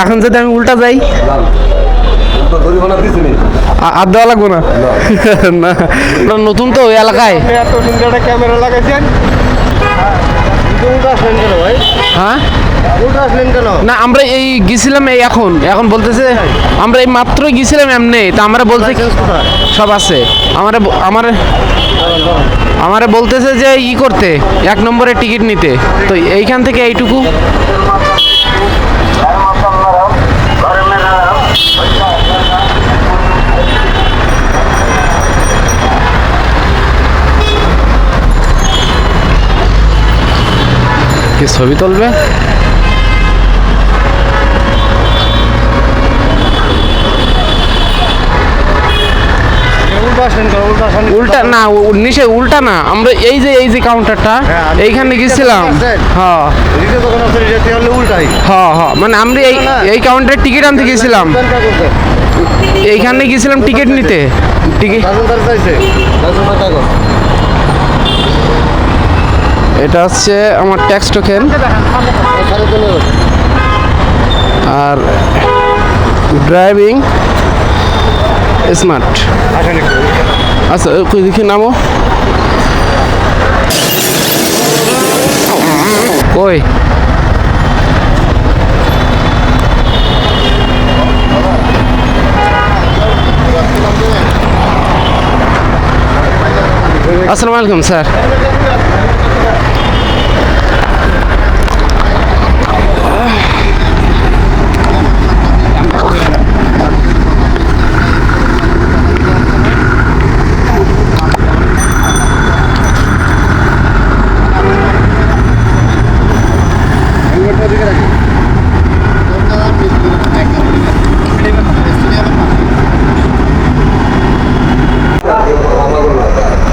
এখন যদি আমি উল্টা যাই? আর দেওয়া লাগবো না? না। নতুন তো ওই এলাকায়। ক্যামেরা লাগাইছেন হ্যাঁ? না আমরা এই গেছিলাম এই এখন। এখন বলতেছে আমরা এই মাত্র গেছিলাম এমনি। তা আমরা বলতে সব আছে। আমারে আমারে আমারে বলতেছে যে ই করতে এক নম্বরের টিকিট নিতে। তো এইখান থেকে এইটুকু। কি ছবি তুলবে উল্টো না নিচে উল্টা না। আমরা এই যে এই যে কাউন্টারটা হ্যাঁ, এইখানে গেছিলাম হ্যাঁ। হ্যাঁ হ্যাঁ। মানে আমরা এই। এই কাউন্টারে টিকিট আনতে গেছিলাম এইখানে গেছিলাম টিকিট নিতে। টিকিট এটা হচ্ছে আমার ট্যাক্স টোকেন আর ড্রাইভিং স্মার্ট আচ্ছা দেখি নামো। কই? আসসালামু আলাইকুম স্যার।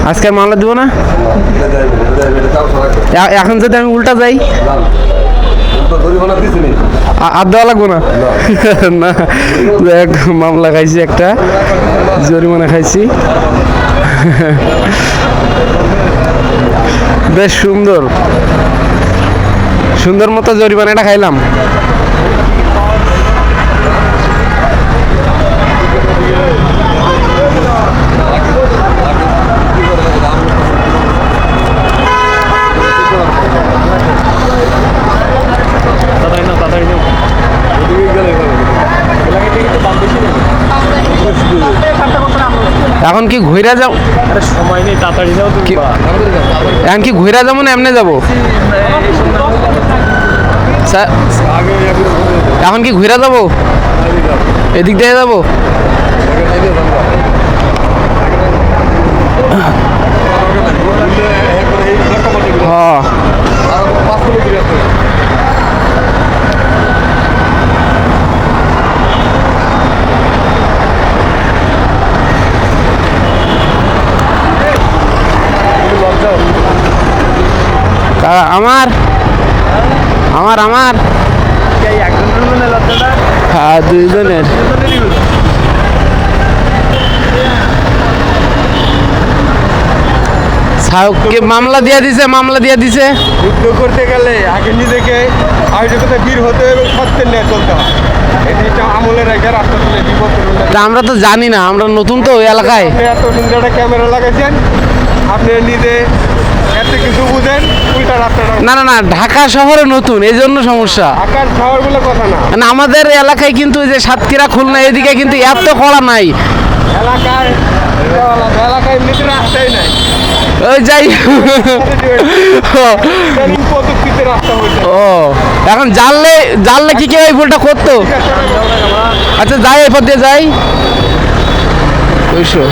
আজকের মামলা দিব না? এখন যদি আমি উল্টা যাই? আর দেওয়া লাগবো না? না, দেখ, মামলা খাইছি একটা, জরিমানা খাইছি। বেশ সুন্দর। সুন্দর মতো জরিমানাটা খাইলাম তাড়াতাড়ি নাও তাড়াতাড়ি নাও এখন কি ঘুরে যাও? সময় নেই তাড়াতাড়ি তুমি। কি- এখন কি ঘুরে যাব না এমনি যাব? স্যার এখন কি ঘুরে যাব? এদিক দিয়ে যাব? হ্যাঁ কা- আমার আমার আমার। হ্যাঁ দুইজনের। সাহেবকে মামলা দিয়ে দিছে মামলা দিয়ে দিছে। যুদ্ধ করতে গেলে আগে নিজেকে আয়োজকতা বীর হতে হবে সত্যের নিয়ে চলতে হয়। আমরা তো জানি না আমরা নতুন তো ওই এলাকায়। আপনি এত সুন্দর একটা ক্যামেরা লাগাইছেন আপনি নিজে এত কিছু বুঝেন উল্টা রাস্তাটা না না না ঢাকা শহরে নতুন এই জন্য সমস্যা। আকাশ শহর বলে কথা না। না আমাদের এলাকায় কিন্তু ওই যে সাতক্ষীরা খুলনা এদিকে কিন্তু এত কড়া নাই। এলাকায় এলাকায় এমনিতে রাস্তাই নাই। ওই যাই ও এখন জানলে জানলে কি কেউ এই ভুলটা করতো? আচ্ছা যাই এই পথ দিয়ে যাই। ওইশো